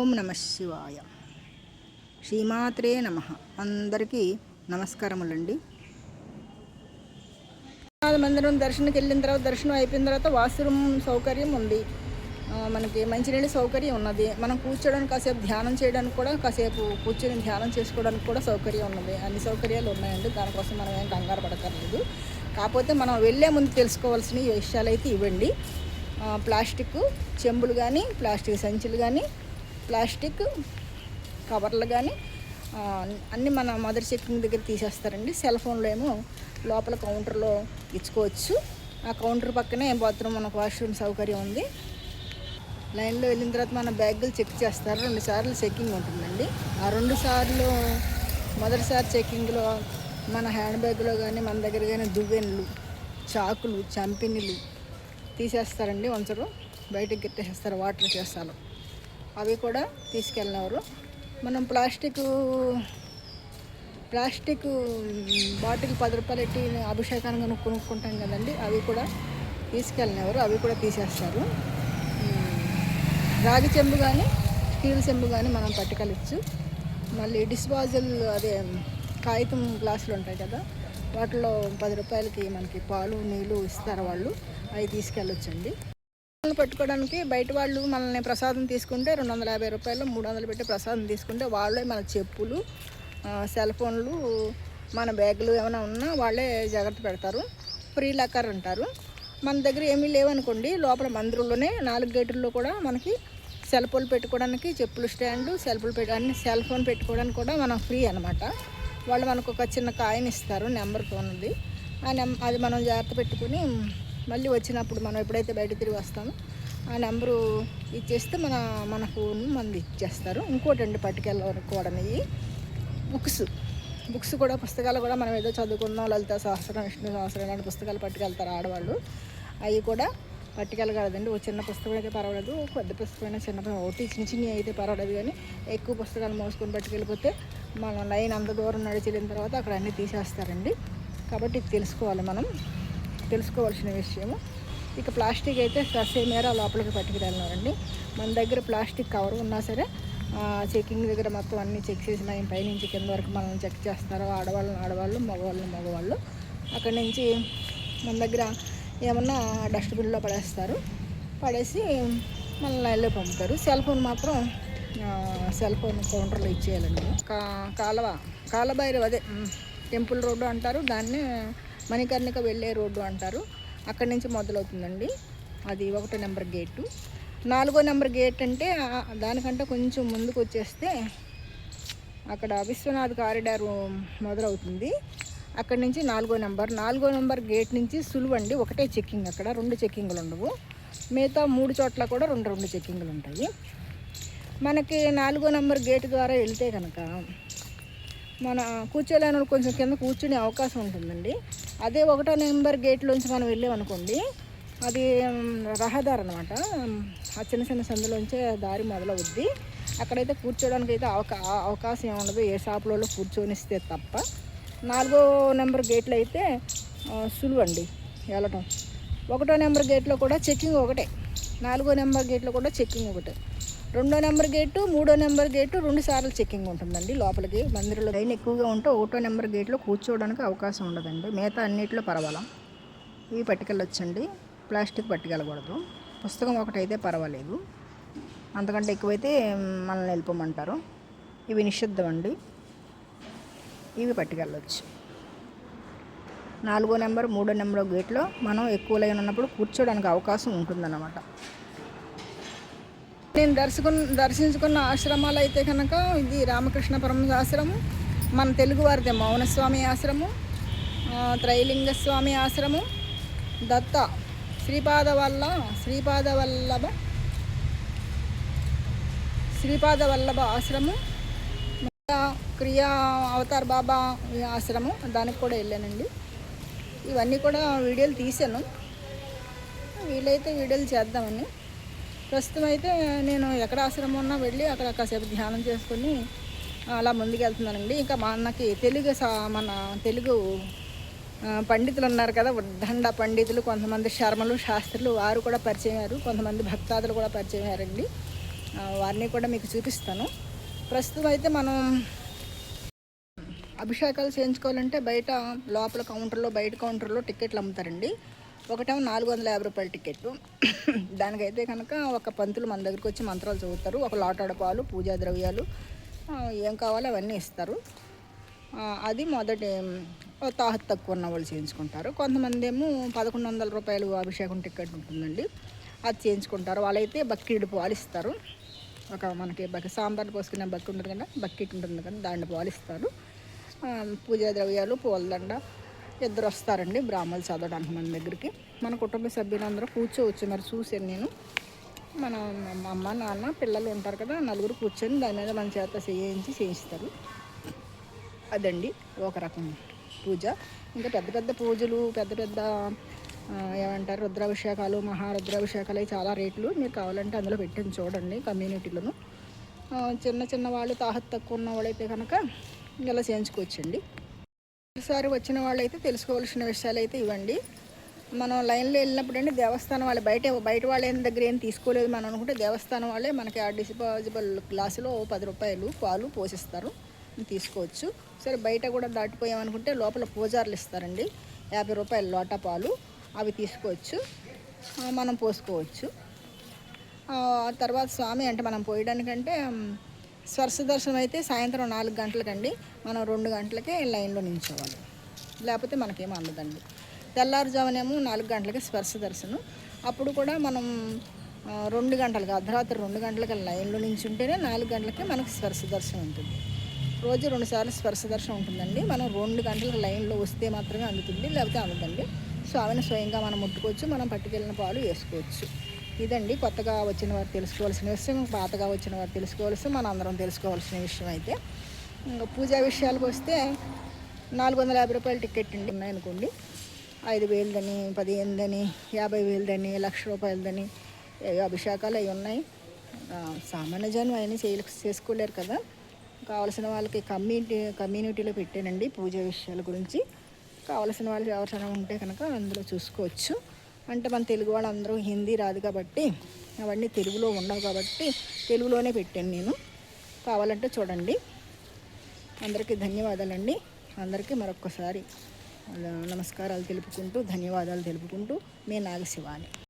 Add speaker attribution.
Speaker 1: ఓం నమ శివాయ. శ్రీమాత్రే నమ. అందరికీ నమస్కారములండి. మందిరం దర్శనకి వెళ్ళిన తర్వాత దర్శనం అయిపోయిన తర్వాత వాష్రూమ్ సౌకర్యం ఉంది. మనకి మంచినీళ్ళ సౌకర్యం ఉన్నది. మనం కూర్చోడానికి కాసేపు ధ్యానం చేయడానికి కూడా కాసేపు కూర్చొని ధ్యానం చేసుకోవడానికి కూడా సౌకర్యం ఉన్నది. అన్ని సౌకర్యాలు ఉన్నాయండి. దానికోసం మనం ఏం కంగారు పడకర్లేదు కాకపోతే మనం వెళ్ళే ముందు తెలుసుకోవాల్సిన విషయాలు అయితే ఇవ్వండి. ప్లాస్టిక్ చెంబులు కానీ ప్లాస్టిక్ సంచులు కానీ ప్లాస్టిక్ కవర్లు కానీ అన్నీ మన మదర్ చెక్కింగ్ దగ్గర తీసేస్తారండి. సెల్ ఫోన్లో ఏమో లోపల కౌంటర్లో ఇచ్చుకోవచ్చు. ఆ కౌంటర్ పక్కనే బాత్రూమ్ మనకు వాష్రూమ్ సౌకర్యం ఉంది. లైన్లో వెళ్ళిన తర్వాత మన బ్యాగులు చెక్ చేస్తారు. రెండు సార్లు చెక్కింగ్ ఉంటుందండి. ఆ రెండు సార్లు మొదటిసారి చెక్కింగ్లో మన హ్యాండ్ బ్యాగ్లో కానీ మన దగ్గర కానీ దువ్వెన్లు చాకులు చంపినీలు తీసేస్తారండి. వంచరు బయటకు గిట్టేసేస్తారు వాటర్ చేస్తారు. అవి కూడా తీసుకెళ్ళినవారు. మనం ప్లాస్టిక్ ప్లాస్టిక్ బాటిల్ పది రూపాయలు పెట్టి అభిషేకాన్ని కొనుక్కుంటాం కదండి అవి కూడా తీసుకెళ్ళినవారు అవి కూడా తీసేస్తారు. రాగి చెంబు కానీ స్టీల్ చెంబు కానీ మనం పట్టుకెళ్ళచ్చు. మళ్ళీ డిస్పాజల్ అదే కాగితం గ్లాసులు ఉంటాయి కదా వాటిలో పది రూపాయలకి మనకి పాలు నీళ్ళు ఇస్తారు వాళ్ళు అవి తీసుకెళ్ళొచ్చండి. పట్టుకోవడానికి బయట వాళ్ళు మనల్ని ప్రసాదం తీసుకుంటే రెండు వందల యాభై రూపాయలు మూడు వందలు పెట్టి ప్రసాదం తీసుకుంటే వాళ్ళే మన చెప్పులు సెల్ ఫోన్లు మన బ్యాగులు ఏమైనా ఉన్నా వాళ్ళే జాగ్రత్త పెడతారు. ఫ్రీ లాకర్ అంటారు. మన దగ్గర ఏమీ లేవనుకోండి లోపల మందిరంలోనే నాలుగు గేటుల్లో కూడా మనకి సెల్ ఫోన్ పెట్టుకోవడానికి చెప్పులు స్టాండ్ సెల్ ఫోన్ పెట్ట అన్ని సెల్ ఫోన్ పెట్టుకోవడానికి కూడా మనం ఫ్రీ అనమాట వాళ్ళు మనకు ఒక చిన్న కాయిన్ ఇస్తారు నెంబర్ ఫోన్ ఉంది ఆ నెం అది మనం జాగ్రత్త పెట్టుకుని మళ్ళీ వచ్చినప్పుడు మనం ఎప్పుడైతే బయట తిరిగి వస్తామో ఆ నెంబరు ఇచ్చేస్తే మన మన ఫోన్ మంది ఇచ్చేస్తారు. ఇంకోటి అండి పట్టుకెళ్ళకూడని బుక్స్ బుక్స్ కూడా పుస్తకాలు కూడా మనం ఏదో చదువుకుందాం లలిత సహస్రం విష్ణు సహస్రం ఇలాంటి పుస్తకాలు పట్టుకెళ్తారు ఆడవాళ్ళు. అవి కూడా పట్టుకెళ్ళగలదండి ఓ చిన్న పుస్తకం అయితే పర్వాలేదు. ఓ పెద్ద పుస్తకమైన చిన్న పుస్తకం. ఒకటి చిన్న చిన్న అయితే పర్వాలేదు కానీ ఎక్కువ పుస్తకాలు మోసుకొని పట్టుకెళ్ళిపోతే మనం లైన్ అంత దూరం నడిచి వెళ్ళిన తర్వాత అక్కడ అన్నీ తీసేస్తారండి. కాబట్టి తెలుసుకోవాలి మనం. తెలుసుకోవాల్సిన విషయము. ఇక ప్లాస్టిక్ అయితే ససేమేర లోపలికి పట్టుకురెళ్ళినారండి మన దగ్గర ప్లాస్టిక్ కవర్ ఉన్నా సరే చెకింగ్ దగ్గర మొత్తం అన్నీ చెక్ చేసిన పైనుంచి కింద వరకు మనల్ని చెక్ చేస్తారు ఆడవాళ్ళని ఆడవాళ్ళు మగవాళ్ళు మగవాళ్ళు. అక్కడి నుంచి మన దగ్గర ఏమన్నా డస్ట్బిన్లో పడేస్తారు. పడేసి మళ్ళీ లైన్లో పంపుతారు. సెల్ ఫోన్ మాత్రం సెల్ ఫోన్ కౌంటర్లో ఇచ్చేయాలండి. కా కాలబైరు అదే టెంపుల్ రోడ్డు అంటారు. దాన్ని మణికర్ణిక వెళ్ళే రోడ్డు అంటారు. అక్కడి నుంచి మొదలవుతుందండి. అది ఒకటో నెంబర్ గేటు. నాలుగో నెంబర్ గేట్ అంటే దానికంటే కొంచెం ముందుకు వచ్చేస్తే అక్కడ విశ్వనాథ్ కారిడార్ మొదలవుతుంది. అక్కడి నుంచి నాలుగో నెంబర్. నాలుగో నెంబర్ గేట్ నుంచి సులువండి. ఒకటే చెక్కింగ్ అక్కడ. రెండు చెక్కింగ్లు ఉండవు. మిగతా మూడు చోట్ల కూడా రెండు రెండు చెక్కింగ్లు ఉంటాయి. మనకి నాలుగో నెంబర్ గేట్ ద్వారా వెళ్తే కనుక మన కూర్చోలేని వాళ్ళు కొంచెం కింద కూర్చునే అవకాశం ఉంటుందండి. అదే ఒకటో నెంబర్ గేట్లోంచి మనం వెళ్ళామనుకోండి అది రహదారి అనమాట ఆ చిన్న చిన్న సందులోంచే దారి మొదలవుద్ది. అక్కడైతే కూర్చోడానికి అయితే అవకా అవకాశం ఏముండదు. ఉండదు ఏ షాపులలో కూర్చొనిస్తే తప్ప. నాలుగో నెంబర్ గేట్లు అయితే సులువండి వెళ్ళటం. ఒకటో నెంబర్ గేట్లో కూడా చెక్కింగ్ ఒకటే. నాలుగో నెంబర్ గేట్లో కూడా చెక్కింగ్ ఒకటే. రెండో నెంబర్ గేటు మూడో నెంబర్ గేటు రెండు సార్లు చెక్కింగ్ ఉంటుందండి లోపలికి. మందిరంలో లైన్ ఎక్కువగా ఉంటే ఒకటో నెంబర్ గేట్లో కూర్చోవడానికి అవకాశం ఉండదండి. మిగతా అన్నిట్లో పర్వాలం? ఇవి పట్టుకెళ్ళొచ్చండి. ప్లాస్టిక్ పట్టుకెళ్ళకూడదు. పుస్తకం ఒకటైతే పర్వాలేదు. అంతకంటే ఎక్కువైతే మనల్ని వెళ్ళిపోమంటారు. ఇవి నిషిద్ధం అండి. ఇవి పట్టుకెళ్ళొచ్చు. నాలుగో నెంబర్ మూడో నెంబర్ గేట్లో మనం ఎక్కువ లైన్ ఉన్నప్పుడు కూర్చోడానికి అవకాశం ఉంటుందన్నమాట. నేను దర్శకు దర్శించుకున్న ఆశ్రమాలు అయితే కనుక ఇది రామకృష్ణ పరమహంస ఆశ్రమం మన తెలుగువారిదే మౌనస్వామి ఆశ్రమం త్రైలింగస్వామి త్రైలింగ స్వామి ఆశ్రమం దత్త శ్రీపాద వల్ల శ్రీపాద వల్లభ శ్రీపాద వల్లభ ఆశ్రమం క్రియా అవతార్ బాబా ఆశ్రమం దానికి కూడా వెళ్ళానండి. ఇవన్నీ కూడా వీడియోలు తీసాను వీలైతే వీడియోలు చేద్దామని ప్రస్తుతం అయితే నేను ఎక్కడ ఆశ్రమం ఉన్నా వెళ్ళి అక్కడ కాసేపు ధ్యానం చేసుకొని అలా ముందుకెళ్తున్నానండి. ఇంకా మా అన్నకి తెలుగు సా మన తెలుగు పండితులు ఉన్నారు కదా ఉద్దండ పండితులు కొంతమంది శర్మలు శాస్త్రులు వారు కూడా పరిచయం అయ్యారు. కొంతమంది భక్తాదులు కూడా పరిచయం అయ్యారండి. వారిని కూడా మీకు చూపిస్తాను. ప్రస్తుతం అయితే మనం అభిషేకాలు చేయించుకోవాలంటే బయట లోపల కౌంటర్లో బయట కౌంటర్లో టికెట్లు అమ్ముతారండి. ఒకటేమో నాలుగు వందల యాభై రూపాయల టికెట్ దానికైతే కనుక ఒక పంతులు మన దగ్గరికి వచ్చి మంత్రాలు చదువుతారు. ఒక లోటాడ పాలు పూజా ద్రవ్యాలు ఏం కావాలో అవన్నీ ఇస్తారు. అది మొదటి తాహత్ తక్కువ ఉన్న వాళ్ళు చేయించుకుంటారు. కొంతమంది ఏమో పదకొండు వందల రూపాయలు అభిషేకం టికెట్ ఉంటుందండి. అది చేయించుకుంటారు. వాళ్ళైతే బక్కీడు పాలు ఇస్తారు. ఒక మనకి బక్ సాంబార్ పోసుకునే బక్కి ఉంటుంది కదా బకెట్ ఉంటుంది కదా దాన్ని పాలు ఇస్తారు. పూజా ద్రవ్యాలు పూలదండ ఇద్దరు వస్తారండి బ్రాహ్మణులు చదవడానికి మన దగ్గరికి. మన కుటుంబ సభ్యులందరూ కూర్చోవచ్చు మరి చూసాను నేను. మన అమ్మ నాన్న పిల్లలు ఉంటారు కదా నలుగురు కూర్చొని దాని మీద మన చేత చేయించి చేయిస్తారు. అదండి ఒక రకం పూజ. ఇంకా పెద్ద పెద్ద పూజలు పెద్ద పెద్ద ఏమంటారు రుద్రాభిషేకాలు మహారుద్రాభిషేకాలు అవి చాలా రేట్లు మీరు కావాలంటే అందులో పెట్టింది చూడండి కమ్యూనిటీలను. చిన్న చిన్న వాళ్ళు తాహత్ తక్కువ ఉన్న వాళ్ళైతే కనుక ఇలా చేయించుకోవచ్చండి. ఒకసారి వచ్చిన వాళ్ళైతే తెలుసుకోవాల్సిన విషయాలు అయితే ఇవ్వండి. మనం లైన్లో వెళ్ళినప్పుడు అండి దేవస్థానం వాళ్ళు బయట బయట వాళ్ళ దగ్గర ఏం తీసుకోలేదు మనం అనుకుంటే దేవస్థానం వాళ్ళే మనకి ఆ డిస్పోజబుల్ గ్లాసులో పది రూపాయలు పాలు పోషిస్తారు. తీసుకోవచ్చు. సరే బయట కూడా దాటిపోయామనుకుంటే లోపల పూజారులు ఇస్తారండి. యాభై రూపాయల లోటా పాలు అవి తీసుకోవచ్చు. మనం పోసుకోవచ్చు. తర్వాత స్వామి అంటే మనం పోయడానికంటే స్వర్శ దర్శనం అయితే సాయంత్రం నాలుగు గంటలకండి. మనం రెండు గంటలకే లైన్లో నిల్చోవాలి. లేకపోతే మనకేం అందదండి. తెల్లారుజామునేమో నాలుగు గంటలకి స్పర్శ దర్శనం. అప్పుడు కూడా మనం రెండు గంటలకి అర్ధరాత్రి రెండు గంటలకి లైన్లో నుంచి ఉంటేనే నాలుగు గంటలకి మనకి స్పర్శ దర్శనం ఉంటుంది. రోజు రెండుసార్లు స్పర్శ దర్శనం ఉంటుందండి. మనం రెండు గంటలకు లైన్లో వస్తే మాత్రమే అందుతుంది లేకపోతే అందదండి. స్వామిని స్వయంగా మనం ముట్టుకోవచ్చు మనం పట్టుకెళ్ళిన పాలు వేసుకోవచ్చు. ఇదండి కొత్తగా వచ్చిన వారు తెలుసుకోవాల్సిన విషయం పాతగా వచ్చిన వారు తెలుసుకోవాల్సిన మనం అందరం తెలుసుకోవాల్సిన విషయం అయితే. ఇంకా పూజా విషయాలకు వస్తే నాలుగు వందల యాభై రూపాయల టికెట్ అండి. ఉన్నాయనుకోండి. ఐదు వేలదని పదిహేనుదని యాభై వేలదని లక్ష రూపాయలదని అభిషేకాలు అవి ఉన్నాయి. సామాన్య జనం అవన్నీ చేయ చేసుకోలేరు కదా. కావాల్సిన వాళ్ళకి కమ్యూనిటీ కమ్యూనిటీలో పెట్టానండి పూజ విషయాల గురించి. కావలసిన వాళ్ళు అవసరం ఉంటే కనుక అందులో చూసుకోవచ్చు. అంటే మన తెలుగు వాళ్ళందరూ హిందీ రాదు కాబట్టి అవన్నీ తెలుగులో ఉండవు కాబట్టి తెలుగులోనే పెట్టాను నేను. కావాలంటే చూడండి. అందరికీ ధన్యవాదాలండి. అందరికీ మరొక్కసారి నమస్కారాలు తెలుపుకుంటూ ధన్యవాదాలు తెలుపుకుంటూ మీ నాగశివాని.